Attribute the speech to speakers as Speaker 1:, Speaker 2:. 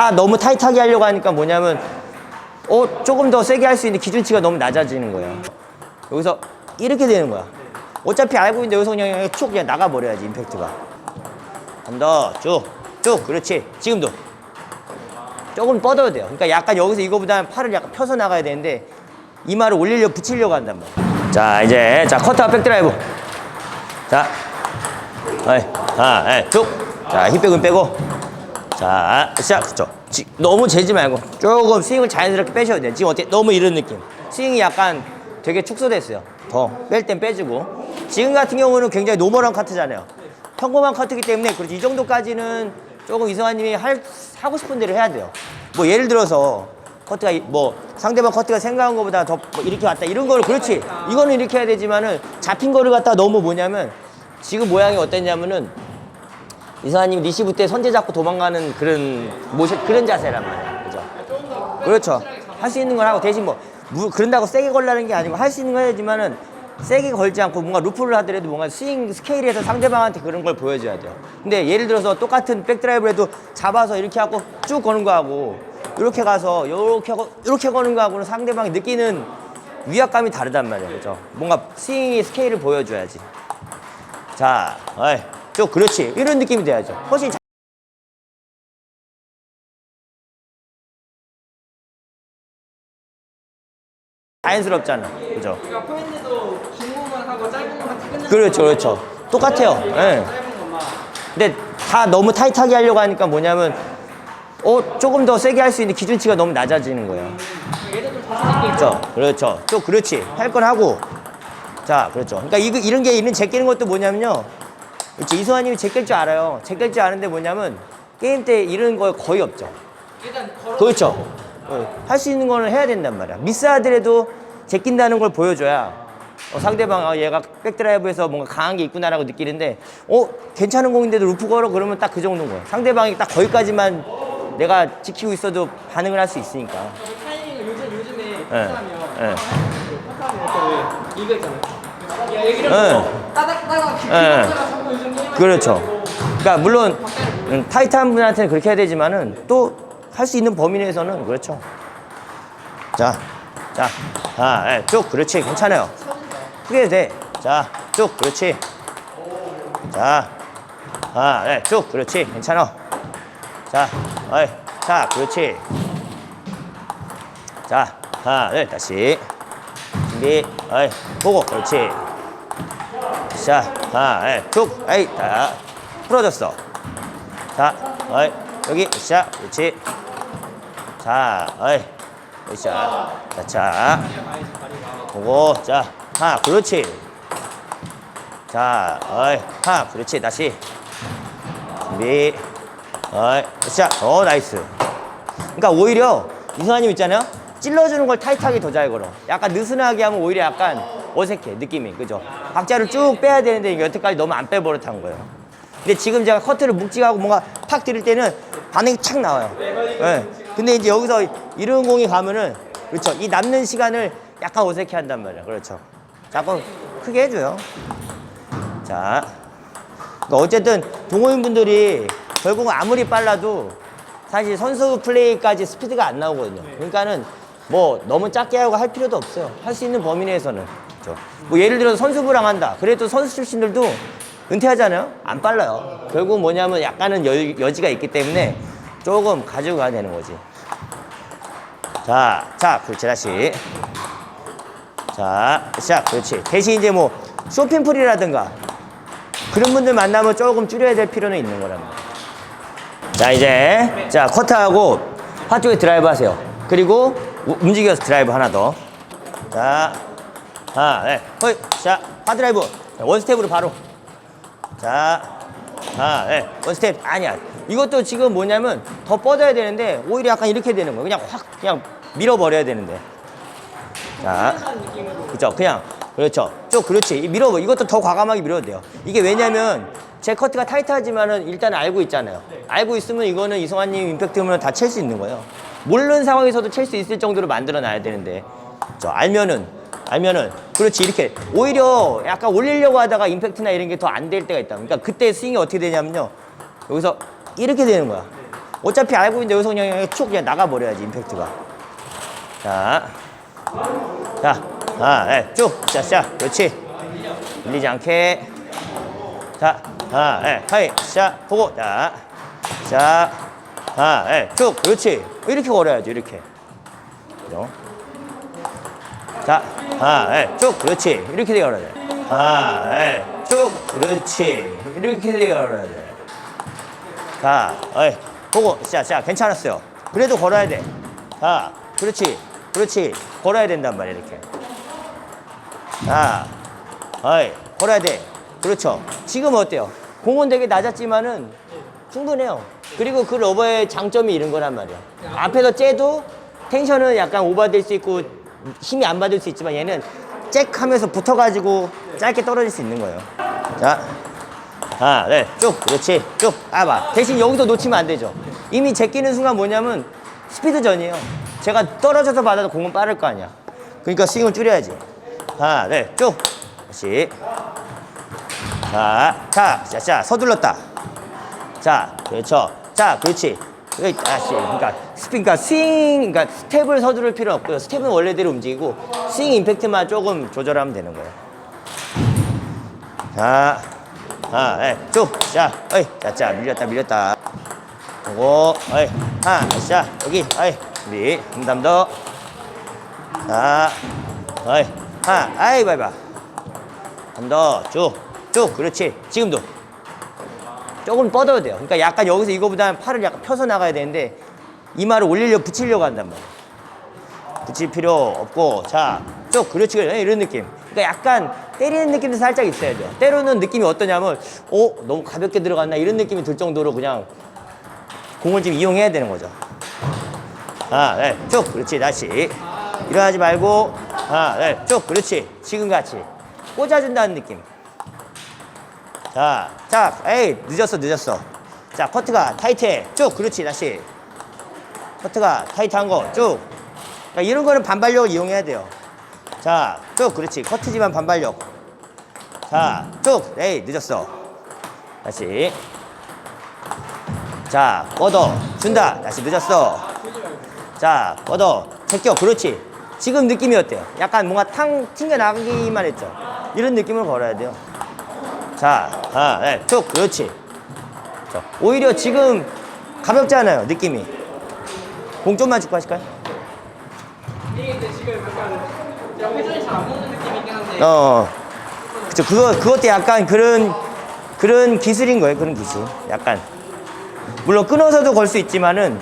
Speaker 1: 다 너무 타이트하게 하려고 하니까 뭐냐면 어 조금 더 세게 할 수 있는 기준치가 너무 낮아지는 거예요. 여기서 이렇게 되는 거야. 어차피 알고 있는데 여기서 그냥, 쭉 그냥 나가버려야지 임팩트가. 한더 쭉, 쭉, 그렇지. 지금도 조금 뻗어야 돼요. 그러니까 약간 여기서 이거보다 팔을 약간 펴서 나가야 되는데 이마를 올리려 붙이려고 한단 말이야. 자 이제 자 커터 백드라이브. 자, 어이, 아, 예, 힙백은 빼고. 자 시작. 지- 너무 재지 말고 조금 스윙을 자연스럽게 빼셔야 돼요. 지금 어때? 너무 이런 느낌. 스윙이 약간 되게 축소됐어요. 더 뺄 땐 빼주고. 지금 같은 경우는 굉장히 노멀한 커트잖아요. 평범한 커트기 때문에 그렇지 이 정도까지는 조금 이성환님이 할 하고 싶은 대로 해야 돼요. 뭐 예를 들어서 커트가 이- 뭐 상대방 커트가 생각한 것보다 더뭐 이렇게 왔다 이런 거를 그렇지 이거는 이렇게 해야 되지만은 잡힌 거를 갖다 너무 뭐냐면 지금 모양이 어땠냐면은 이성환님 리시브 때 선제 잡고 도망가는 그런 모션 그런 자세란 말이에요. 그죠? 그렇죠. 할 수 있는 걸 하고 대신 뭐 무- 그런다고 세게 걸라는 게 아니고 할 수 있는 거 해야지만은 세게 걸지 않고 뭔가 루프를 하더라도 뭔가 스윙 스케일에서 상대방한테 그런 걸 보여줘야 돼요. 근데 예를 들어서 똑같은 백드라이브를 해도 잡아서 이렇게 하고 쭉 거는 거하고 이렇게 가서 이렇게 하고 이렇게 거는 거하고는 상대방이 느끼는 위압감이 다르단 말이에요. 그죠? 뭔가 스윙의 스케일을 보여줘야지. 자, 어이, 쭉 그렇지. 이런 느낌이 돼야죠. 훨씬 자- 자연스럽잖아. 그죠?
Speaker 2: 그러니까 포인트도 긴 것만 하고 짧은 것만 끝내는
Speaker 1: 그렇죠, 그렇죠. 똑같아요. 예.
Speaker 2: 짧은 것만
Speaker 1: 근데 다 너무 타이트하게 하려고 하니까 뭐냐면 어 조금 더 세게 할 수 있는 기준치가 너무 낮아지는 거예요.
Speaker 2: 좀
Speaker 1: 그렇죠, 그렇죠. 또 그렇지. 할 건 하고. 자, 그렇죠. 그러니까 이거 이런 게 이런 제끼는 것도 뭐냐면요. 그렇지. 이소아님이 제낄 줄 알아요. 제낄 줄 아는데 뭐냐면 게임 때 이런 거 거의 없죠.
Speaker 2: 일단 걸어
Speaker 1: 그렇죠. 할 수 있는 거는 해야 된단 말이야. 미스하더라도 제낀다는 걸 보여줘야 어, 상대방 아, 얘가 백드라이브에서 뭔가 강한 게 있구나라고 느끼는데 어 괜찮은 공인데도 루프 걸어 그러면 딱 그 정도인 거야. 상대방이 딱 거기까지만 내가 지키고 있어도 반응을 할 수 있으니까.
Speaker 2: 그 타이밍을 요즘 요즘에
Speaker 1: 예.
Speaker 2: 하면
Speaker 1: 예.
Speaker 2: 하면 이렇게 왜 이거 있잖아요. 야 여기를
Speaker 1: 예.
Speaker 2: 따닥 따닥
Speaker 1: 예. 그렇죠. 그러니까 물론 음, 타이트한 분한테는 그렇게 해야 되지만은 또 할 수 있는 범위 내에서는 그렇죠. 자, 자, 아, 예, 쭉 그렇지, 괜찮아요. 크게 돼. 자, 쭉 그렇지. 자, 아, 예, 쭉 그렇지, 괜찮아. 자, 어이, 자, 그렇지. 자, 하나, 둘, 다시. 준비, 어이, 보고, 그렇지. 자, 하나, 예, 툭, 에이, 다 풀어졌어. 자, 어이, 여기, 자, 그렇지. 자, 어이, 자, 자, 자, 보고, 자, 하나, 그렇지. 자, 어이, 하나, 그렇지, 다시. 준비, 어이, 자, 어, 나이스. 그러니까 오히려 이승환님 있잖아요. 찔러주는 걸 타이트하게 더 잘 걸어. 약간 느슨하게 하면 오히려 약간 어색해 느낌이 그죠? 박자를 쭉 빼야 되는데 여태까지 너무 안 빼버릇한 거예요. 근데 지금 제가 커트를 묵직하고 뭔가 팍 들일 때는 반응이 착 나와요. 예. 근데 이제 여기서 이런 공이 가면은 그렇죠. 이 남는 시간을 약간 어색해 한단 말이야. 그렇죠. 자꾸 크게 해줘요. 자, 그러니까 어쨌든 동호인분들이 결국은 아무리 빨라도 사실 선수 플레이까지 스피드가 안 나오거든요. 그러니까는 뭐 너무 작게 하고 할 필요도 없어요. 할 수 있는 범위 내에서는. 그렇죠. 뭐 예를 들어서 선수부랑 한다. 그래도 선수 출신들도 은퇴하잖아요. 안 빨라요. 결국 뭐냐면 약간은 여, 여지가 있기 때문에 조금 가지고 가야 되는 거지. 자, 자, 그렇지, 다시. 자, 시작, 그렇지. 대신 이제 뭐 쇼핑풀이라든가 그런 분들 만나면 조금 줄여야 될 필요는 있는 거랍니다. 자 이제 자 커트하고 파 쪽에 드라이브 하세요. 그리고 우- 움직여서 드라이브 하나 더. 자, 하나, 네, 허이, 자, 파 드라이브 원 스텝으로 바로. 자, 하나, 네, 원 스텝 아니야. 이것도 지금 뭐냐면 더 뻗어야 되는데 오히려 약간 이렇게 되는 거예요. 그냥 확 그냥 밀어버려야 되는데. 자, 그죠? 그냥 그렇죠. 쭉 그렇지. 이 밀어 이것도 더 과감하게 밀어도 돼요. 이게 왜냐면 제 커트가 타이트하지만은 일단 알고 있잖아요. 알고 있으면 이거는 이성환님 임팩트면 다 칠 수 있는 거예요. 모르는 상황에서도 칠 수 있을 정도로 만들어 놔야 되는데, 저 알면은 알면은 그렇지 이렇게 오히려 약간 올리려고 하다가 임팩트나 이런 게 더 안 될 때가 있다. 그러니까 그때 스윙이 어떻게 되냐면요. 여기서 이렇게 되는 거야. 어차피 알고 있는데 여기서 그냥, 그냥 쭉 그냥 나가버려야지, 임팩트가. 자. 자. 아, 네, 쭉. 자, 자. 그렇지. 밀리지 않게. 자. 아, 네. 하이. 자, 보고. 자. 자. 아, 네. 쭉. 그렇지. 이렇게 걸어야지, 이렇게. 그죠? 자, 아, 네, 쭉, 그렇지. 이렇게 되어 걸어야 돼. 아, 네, 쭉, 그렇지. 이렇게 되어 걸어야 돼. 자, 어이, 보고, 자, 자, 괜찮았어요. 그래도 걸어야 돼. 자, 그렇지, 그렇지. 걸어야 된단 말이야, 이렇게. 자, 어이, 걸어야 돼. 그렇죠. 지금 어때요? 공은 되게 낮았지만은 충분해요. 그리고 그 러버의 장점이 이런 거란 말이야. 앞에서 째도 텐션은 약간 오버될 수 있고 힘이 안 받을 수 있지만 얘는 잭 하면서 붙어가지고 짧게 떨어질 수 있는 거예요. 자, 아, 네, 쭉, 그렇지, 쭉, 아, 봐. 대신 여기서 놓치면 안 되죠. 이미 제끼는 순간 뭐냐면 스피드전이에요. 제가 떨어져서 받아도 공은 빠를 거 아니야. 그러니까 스윙을 줄여야지. 아, 네, 쭉, 다시. 자, 자, 자, 자, 서둘렀다. 자, 그렇죠. 자, 그렇지. 다시, 그러니까 스핀, 그러니까 스윙, 그러니까 스텝을 서두를 필요 없고요. 스텝은 원래대로 움직이고 스윙 임팩트만 조금 조절하면 되는 거예요. 자, 아, 예, 쭉, 자, 어이, 자, 자, 밀렸다, 밀렸다. 보고, 어이, 하, 자, 여기, 어이, 준비, 한담 더. 자, 어이, 하, 아이, 바이바. 한 더, 쭉, 쭉, 그렇지. 지금도. 조금 뻗어야 돼요. 그러니까 약간 여기서 이거보다 팔을 약간 펴서 나가야 되는데 이마를 올리려 붙이려고 한단 말이에요. 붙일 필요 없고 자, 쭉 그렇지 그래 이런 느낌. 그러니까 약간 때리는 느낌도 살짝 있어야 돼요. 때로는 느낌이 어떠냐면 어 너무 가볍게 들어갔나 이런 느낌이 들 정도로 그냥 공을 좀 이용해야 되는 거죠. 아, 네, 쭉 그렇지 다시 일어나지 말고 아, 네, 쭉 그렇지 지금 같이 꽂아준다는 느낌. 자, 자, 에이, 늦었어, 늦었어. 자, 커트가 타이트해. 쭉, 그렇지, 다시. 커트가 타이트한 거, 쭉. 그러니까 이런 거는 반발력을 이용해야 돼요. 자, 쭉, 그렇지. 커트지만 반발력. 자, 쭉, 에이, 늦었어. 다시. 자, 뻗어. 준다. 다시 늦었어. 자, 뻗어. 제껴. 그렇지. 지금 느낌이 어때요? 약간 뭔가 탕 튕겨 나가기만 했죠? 이런 느낌을 걸어야 돼요. 자, 아, 네, 쭉, 그렇지. 자, 오히려 지금 가볍지 않아요, 느낌이. 공 좀만 짚고 하실까요?
Speaker 2: 이게 근데 지금 약간 제가 회전이 잘 안 먹는 느낌이긴 한데
Speaker 1: 어, 그쵸. 그거, 그것도 약간 그런, 그런 기술인 거예요, 그런 기술. 약간. 물론 끊어서도 걸 수 있지만은,